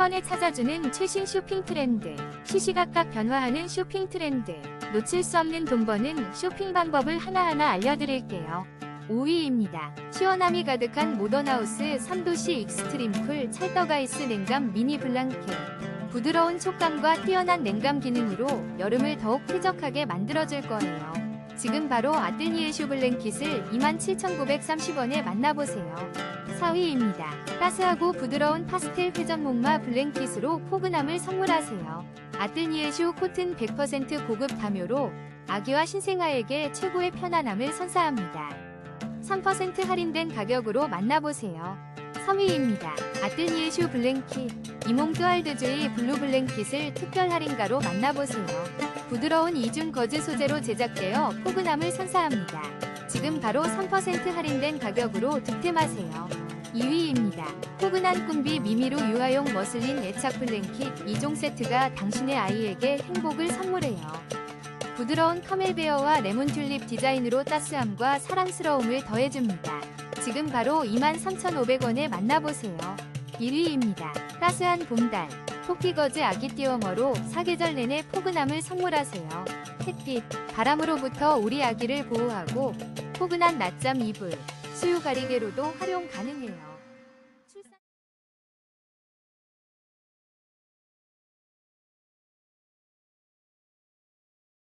번에 찾아주는 최신 쇼핑 트렌드. 시시각각 변화하는 쇼핑 트렌드. 놓칠 수 없는 돈 버는 쇼핑 방법을 하나하나 알려드릴게요. 5위입니다. 시원함이 가득한 모던하우스 3도시 익스트림 쿨 찰떡아이스 냉감 미니 블랑켓. 부드러운 촉감과 뛰어난 냉감 기능으로 여름을 더욱 쾌적하게 만들어줄 거예요. 지금 바로 아뜰니에쇼 블랭킷을 27,930원에 만나보세요. 4위입니다. 따스하고 부드러운 파스텔 회전 목마 블랭킷으로 포근함을 선물하세요. 아뜰니에쇼 코튼 100% 고급 담요로 아기와 신생아에게 최고의 편안함을 선사합니다. 3% 할인된 가격으로 만나보세요. 3위입니다. 아뜰니에쇼 블랭킷 이몽 뚜알드주의 블루 블랭킷을 특별 할인가로 만나보세요. 부드러운 이중 거즈 소재로 제작되어 포근함을 선사합니다. 지금 바로 3% 할인된 가격으로 득템하세요. 2위입니다. 포근한 꿈비 미미로 유아용 머슬린 애착 블랭킷 2종 세트가 당신의 아이에게 행복을 선물해요. 부드러운 카멜베어와 레몬 튤립 디자인으로 따스함과 사랑스러움을 더해줍니다. 지금 바로 23,500원에 만나보세요. 1위입니다. 따스한 봄달 토끼거즈 아기 띠워머로 사계절 내내 포근함을 선물하세요. 햇빛, 바람으로부터 우리 아기를 보호하고 포근한 낮잠 이불, 수유 가리개로도 활용 가능해요.